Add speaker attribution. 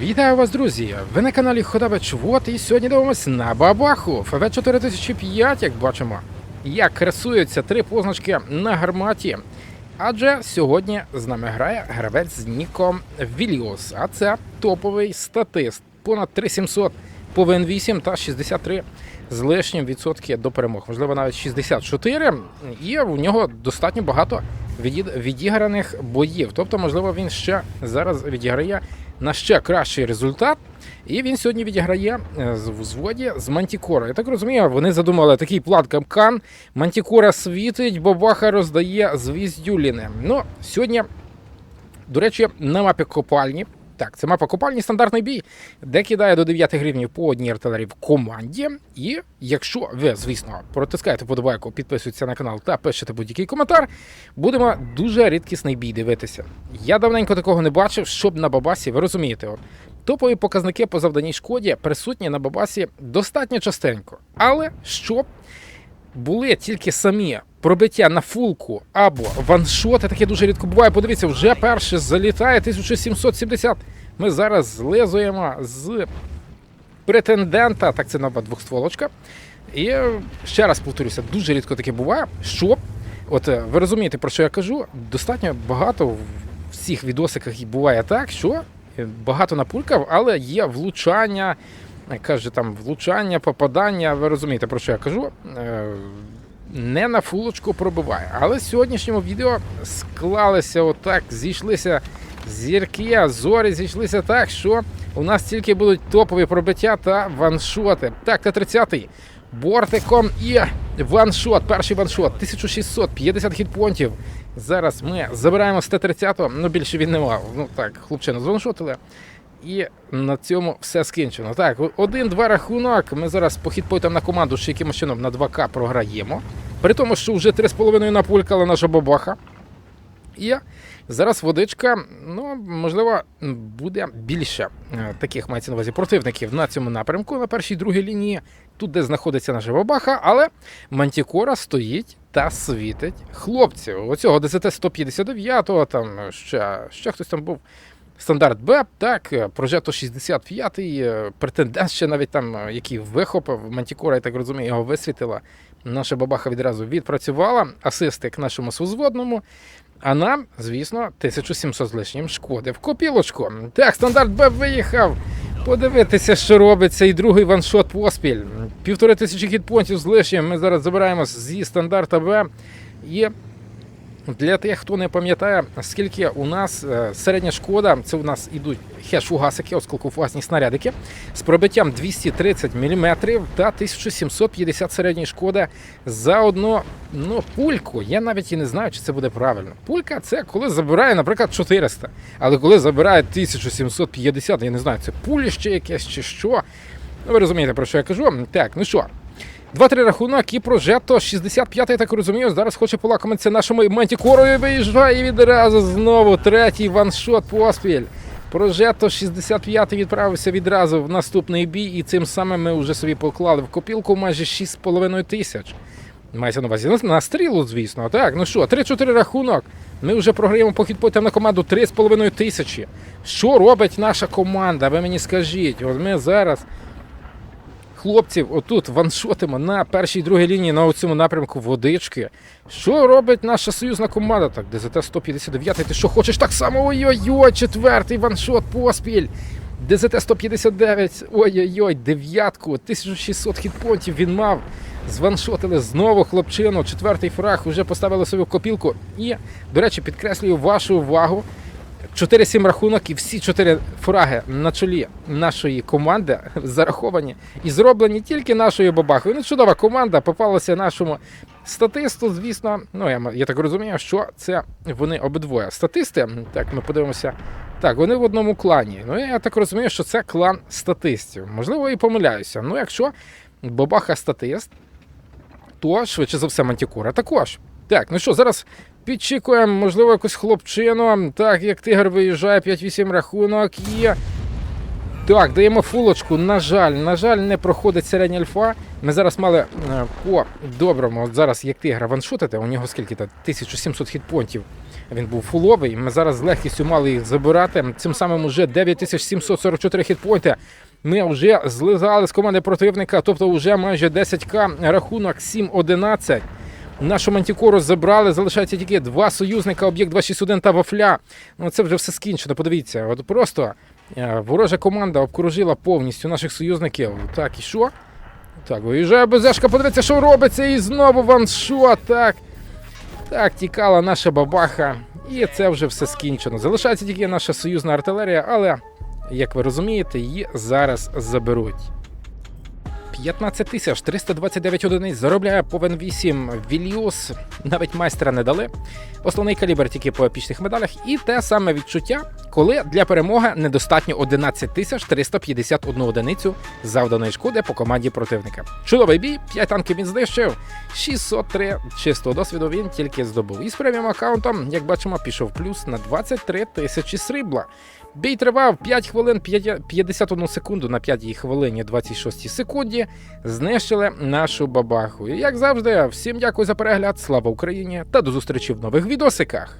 Speaker 1: Вітаю вас, друзі! Ви на каналі Ходабич Вот і сьогодні дивимось на бабаху ФВ 4005, як бачимо, як красуються три позначки на гарматі. Адже сьогодні з нами грає гравець з ніком Віліус, а це топовий статист. Понад 3700 по ВН8 та 63 з лишнім відсотки до перемог. Можливо, навіть 64. І у нього достатньо багато відіграних боїв. Тобто, можливо, він ще зараз відіграє на ще кращий результат. І він сьогодні відіграє е, в зводі з Мантікора. Я так розумію, вони задумали такий плат капкан. Мантікора світить, бабаха роздає звіздюліни. Ну, сьогодні, до речі, на мапі копальні. Так, це мапа копальні, стандартний бій, де кидає до 9 гривень по одній артилерії в команді. І якщо ви, звісно, протискаєте подобайку, підписуєтеся на канал та пишете будь-який коментар, будемо дуже рідкісний бій дивитися. Я давненько такого не бачив, щоб на бабасі, ви розумієте, от, топові показники по завданій шкоді присутні на бабасі достатньо частенько. Але щоб були тільки самі пробиття на фулку або ваншоти, таке дуже рідко буває. Подивіться, вже перше залітає 1770. Ми зараз злизуємо з претендента, так це нова двохстволочка. І ще раз повторюся, дуже рідко таке буває, щоб, от е, ви розумієте, про що я кажу, достатньо багато в всіх відосиках буває так, що е, багато напулькав, але є влучання, е, каже там влучання, попадання. Ви розумієте, про що я кажу. Не на фулочку пробиває. Але в сьогоднішньому відео склалися отак, зійшлися зірки, зорі зійшлися так, що у нас тільки будуть топові пробиття та ваншоти. Так, Т-30 бортиком і ваншот. Перший ваншот 1650 хітпонтів. Зараз ми забираємо з Т-30, ну більше він не мав. Ну так, хлопчину званшотили. І на цьому все скінчено. Так, один-два рахунок. Ми зараз по хітпойтам на команду ще якимось чином на 2К програємо. При тому, що вже 3,5 напулькала наша бабаха. І зараз водичка, ну можливо, буде більше е, таких мається на увазі противників на цьому напрямку, на першій другій лінії, тут, де знаходиться наша бабаха, але Мантікора стоїть та світить хлопців. Оцього ДЗТ 159, там ще, ще хтось там був. Стандарт Б, так, е, Прожето 65, е, претендент ще навіть там, е, який вихопив Мантікора, я так розумію, його висвітила. Наша бабаха відразу відпрацювала, асистик нашому сузводному. А нам, звісно, 1700 з лишнім шкоди в копілочку. Так, стандарт Б виїхав. Подивитися, що робиться, і другий ваншот поспіль. Півтори тисячі хітпонтів з лишнім. Ми зараз забираємо зі стандарта Б. І для тих, хто не пам'ятає, скільки у нас е, середня шкода, це у нас ідуть хеш-угасики, осколкофугасні снарядики з пробиттям 230 мм та 1750 середньої шкоди за одну ну, пульку. Я навіть і не знаю, чи це буде правильно. Пулька це коли забирає, наприклад, 400, але коли забирає 1750, я не знаю, це пуліще якесь чи що. Ну, ви розумієте, про що я кажу. Так, ну що, 2-3 рахунок і прожето 65 я так розумію. Зараз хоче полакомитися нашому мантікорою. Виїжджає відразу знову третій ваншот поспіль. Прожето 65 відправився відразу в наступний бій, і цим самим ми вже собі поклали в копілку майже 6,5 тисяч. Мається на увазі на стрілу, звісно. Так, ну що, 3-4 рахунок. Ми вже програємо по хідпотам на команду 3,5 тисячі. Що робить наша команда? Ви мені скажіть. От ми зараз хлопців отут ваншотимо на першій і другій лінії на цьому напрямку водички. Що робить наша союзна команда? Так, ДЗТ 159, ти що хочеш так само? Ой-ой-ой, четвертий ваншот поспіль. ДЗТ 159, ой-ой-ой, дев'ятку, 1600 хітпонтів він мав. Званшотили знову хлопчину, четвертий фраг, вже поставили собі в копілку. І, до речі, підкреслюю вашу увагу. 4-7 рахунок і всі 4 фраги на чолі нашої команди зараховані і зроблені тільки нашою бабахою. Ну, чудова команда попалася нашому статисту. Звісно, ну я, я так розумію, що це вони обидвоє. Статисти, так ми подивимося. Так, вони в одному клані. Ну я так розумію, що це клан статистів. Можливо, і помиляюся. Ну, якщо бабаха статист, то швидше за все Мантікора також. Так, ну що, зараз підчікуємо, можливо, якусь хлопчину. Так, як тигр виїжджає 5-8 рахунок і. Так, даємо фулочку. На жаль, на жаль, не проходить середня альфа. Ми зараз мали е, по доброму, от зараз як тигра ваншотити, у нього скільки там 1700 хітпонтів. Він був фуловий. Ми зараз з легкістю мали їх забирати. Цим самим уже 9744 хітпойнти. Ми вже злизали з команди противника, тобто вже майже 10к, рахунок 7-11. Нашу мантікору забрали, залишається тільки два союзника, об'єкт 261 та вафля. Ну це вже все скінчено. Подивіться, от просто е, ворожа команда обкружила повністю наших союзників. Так, і що? Так, виїжджає БЗшка, подивіться, що робиться, і знову ваншот. Так. Так, тікала наша бабаха, і це вже все скінчено. Залишається тільки наша союзна артилерія, але, як ви розумієте, її зараз заберуть. 15 тисяч 329 одиниць заробляє повен 8 Вільюс. Навіть майстра не дали. Основний калібр тільки по епічних медалях. І те саме відчуття, коли для перемоги недостатньо 11 тисяч 351 одиницю завданої шкоди по команді противника. Чудовий бій, 5 танків він знищив, 603 чистого досвіду він тільки здобув. І з преміум аккаунтом, як бачимо, пішов плюс на 23 тисячі срібла. Бій тривав 5 хвилин 5 51 секунду на 5 хвилині 26 секунді. Знищили нашу бабаху. І як завжди, всім дякую за перегляд. Слава Україні та до зустрічі в нових відосиках.